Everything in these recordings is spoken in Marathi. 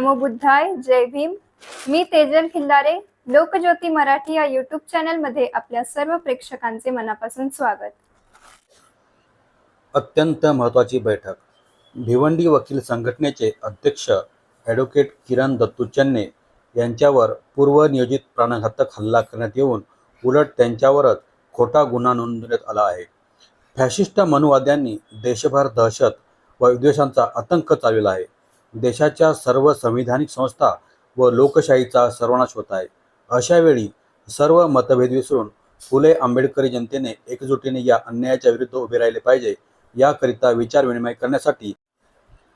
नमो बुद्धाय जय भीम. मी तेजल खिल्लारे लोकज्योती मराठी या युट्यूब चॅनलमध्ये आपल्या सर्व प्रेक्षकांचे मनापासून स्वागत. अत्यंत महत्त्वाची बैठक. भिवंडी वकील संघटनेचे अध्यक्ष ॲडव्होकेट किरण दत्तू चन्ने यांच्यावर पूर्वनियोजित प्राणघातक हल्ला करण्यात येऊन उलट त्यांच्यावरच खोटा गुन्हा नोंदवण्यात आला आहे. फॅशिस्ट मनुवाद्यांनी देशभर दहशत व विद्वेषांचा आतंक चालविला आहे. देशाच्या सर्व संविधानिक संस्था व लोकशाहीचा सर्वनाश होत आहे. अशावेळी सर्व मतभेद विसरून फुले आंबेडकरी जनतेने एकजुटीने या अन्यायाच्या विरुद्ध उभे राहिले पाहिजे याकरिता विचारविनिमय करण्यासाठी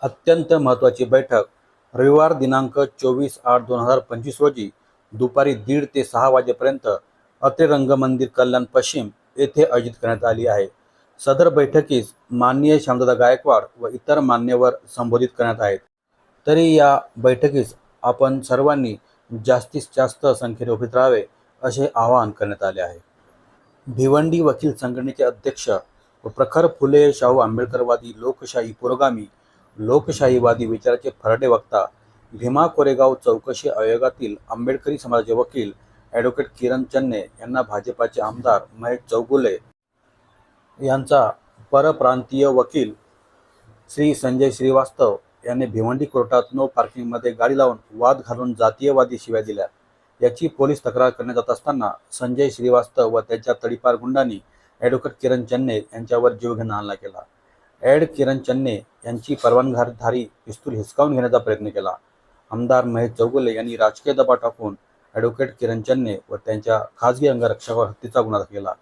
अत्यंत महत्त्वाची बैठक रविवार दिनांक चोवीस आठ दोन हजार पंचवीस रोजी दुपारी दीड ते सहा वाजेपर्यंत अत्रे मंदिर कल्याण पश्चिम येथे आयोजित करण्यात आली आहे. सदर बैठकीस माननीय श्यामदादा गायकवाड व इतर मान्यवर संबोधित करण्यात आहेत. तरी या बैठकीस आपण सर्वांनी जास्तीत जास्त संख्येने उपस्थित राहावे असे आवाहन करण्यात आले आहे. भिवंडी वकील संघटनेचे अध्यक्ष व प्रखर फुले शाहू आंबेडकरवादी लोकशाही पुरोगामी लोकशाहीवादी विचाराचे फरडे वक्ता भीमा कोरेगाव चौकशी आयोगातील आंबेडकरी समाजाचे वकील ॲडव्होकेट किरण चन्ने यांना भाजपाचे आमदार महेश चौगुले यांचा परप्रांतीय वकील श्री संजय श्रीवास्तव यांनी भिवंडी कोर्टात नो पार्किंगमध्ये गाडी लावून वाद घालून जातीयवादी शिव्या दिल्या. याची पोलीस तक्रार करण्यात जात असताना संजय श्रीवास्तव व त्यांच्या तडीपार गुंडांनी ॲडव्होकेट किरण चन्ने यांच्यावर जीवघेणा हल्ला केला. ॲड किरण चन्ने यांची परवानगारधारी पिस्तूल हिसकावून घेण्याचा प्रयत्न केला. आमदार महेश चौगुले यांनी राजकीय दबा टाकून ॲडव्होकेट किरण चन्ने व त्यांच्या खाजगी अंगरक्षकावर हत्येचा गुन्हा केला.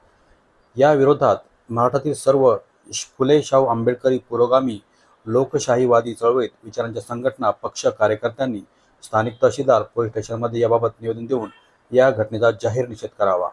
या विरोधात महाराष्ट्रातील सर्व फुले शाहू आंबेडकरी पुरोगामी लोकशाहीवादी चळवळीत विचारांच्या संघटना पक्ष कार्यकर्त्यांनी स्थानिक तहसीलदार पोलीस स्टेशनमध्ये याबाबत निवेदन देऊन या घटनेचा जाहीर निषेध करावा.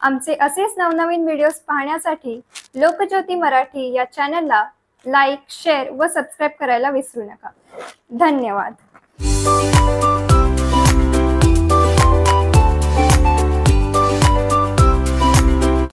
आमचे असेच नवनवीन व्हिडिओज पाहण्यासाठी लोकज्योती मराठी या चॅनलला लाईक शेअर व सबस्क्राईब करायला विसरू नका. धन्यवाद.